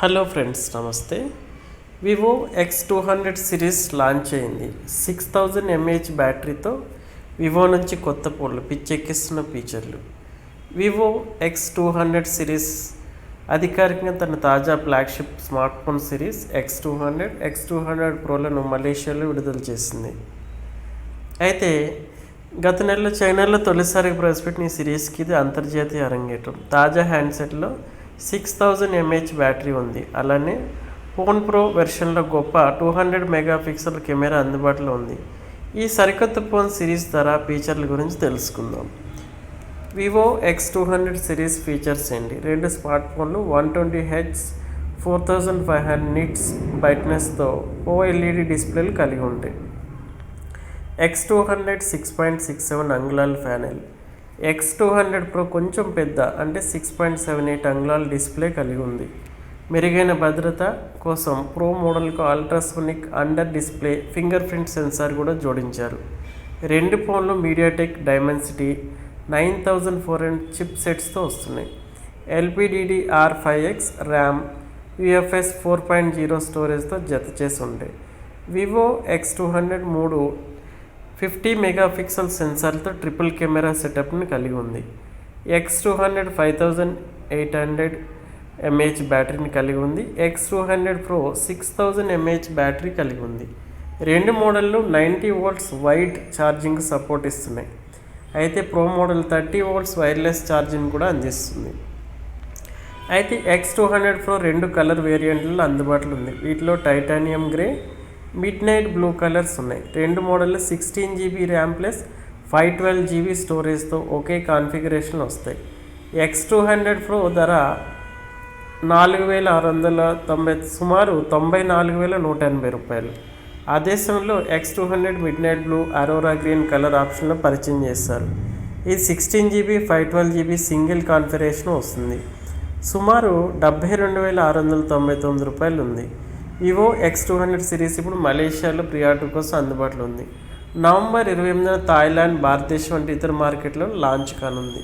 Hello friends నమస్తే. Vivo X two hundred series launch అయింది. Six thousand mAh బ్యాటరీతో Vivo నుంచి కొత్త ఫోన్లు పిచ్చెక్కిస్తున్న ఫీచర్లు. Vivo X two hundred series అధికారికంగా తన తాజా flagship smart phone series X two hundred X two hundred ప్రోలను మలేషియాలో విడుదల చేసింది. అయితే గత నెలలో చైనాలో తొలిసారిగా ప్రవేశపెట్టిన ఈ సిరీస్కి ఇది అంతర్జాతీయ అరంగేటం తాజా హ్యాండ్సెట్లో సిక్స్ థౌజండ్ ఎంఏహెచ్ బ్యాటరీ ఉంది. అలానే ఫోన్ ప్రో వెర్షన్లో గొప్ప two hundred mega pixel camera అందుబాటులో ఉంది. ఈ సరికొత్త ఫోన్ సిరీస్ ధర ఫీచర్ల గురించి తెలుసుకుందాం. Vivo X two hundred series features ఏంటి రెండు స్మార్ట్ ఫోన్లు one twenty H four thousand five hundred nits బ్రైట్నెస్తో OLED డిస్ప్లేలు కలిగి ఉంటాయి. X two hundred six point six seven అంగుళాల panel X two hundred pro కొంచెం పెద్ద అంటే సిక్స్ పాయింట్ సెవెన్ ఎయిట్ అంగుళాల డిస్ప్లే కలిగి ఉంది. మెరుగైన భద్రత కోసం pro మోడల్కు ultrasonic under display finger print sensor కూడా జోడించారు. రెండు ఫోన్లు MediaTek Dimensity nine thousand four hundred chip సెట్స్తో వస్తున్నాయి. LPDDR five X RAM UFS four point zero స్టోరేజ్తో జత చేసి ఉంటాయి వివో ఎక్స్ టూ హండ్రెడ్ మూడు ఫిఫ్టీ మెగాపిక్సెల్ సెన్సార్తో ట్రిపుల్ కెమెరా సెటప్ని కలిగి ఉంది. X two hundred five thousand eight hundred mAh బ్యాటరీని కలిగి ఉంది. X two hundred pro six thousand mAh battery కలిగి ఉంది. రెండు మోడళ్ళు ninety volts wired charging support ఇస్తున్నాయి. అయితే pro model thirty volts wireless charging కూడా అందిస్తుంది. అయితే ఎక్స్ టూ హండ్రెడ్ ప్రో రెండు కలర్ వేరియంట్లలో అందుబాటులో ఉంది. వీటిలో titanium grey midnight blue colours ఉన్నాయి. రెండు మోడళ్ళు sixteen GB RAM plus five twelve GB స్టోరేజ్తో ఒకే కాన్ఫిగరేషన్ వస్తాయి. ఎక్స్ టూ హండ్రెడ్ ప్రో ధర నాలుగు వేల ఆరు వందల తొంభై సుమారు తొంభై నాలుగు వేల నూట ఎనభై రూపాయలు. అదే సమయంలో X two hundred midnight blue aurora green colour ఆప్షన్లో పరిచయం చేస్తారు ఇది sixteen GB five twelve GB single configuration వస్తుంది. సుమారు డెబ్బై రెండు వేల ఆరు వందల తొంభై తొమ్మిది రూపాయలు ఉంది. ఇవో ఎక్స్ టూ హండ్రెడ్ సిరీస్ ఇప్పుడు మలేషియాలో ప్రియార్డర్ కోసం అందుబాటులో ఉంది. నవంబర్ ఇరవై ఎనిమిదిన థాయిలాండ్ భారతదేశం వంటి ఇతర మార్కెట్లో లాంచ్ కానుంది.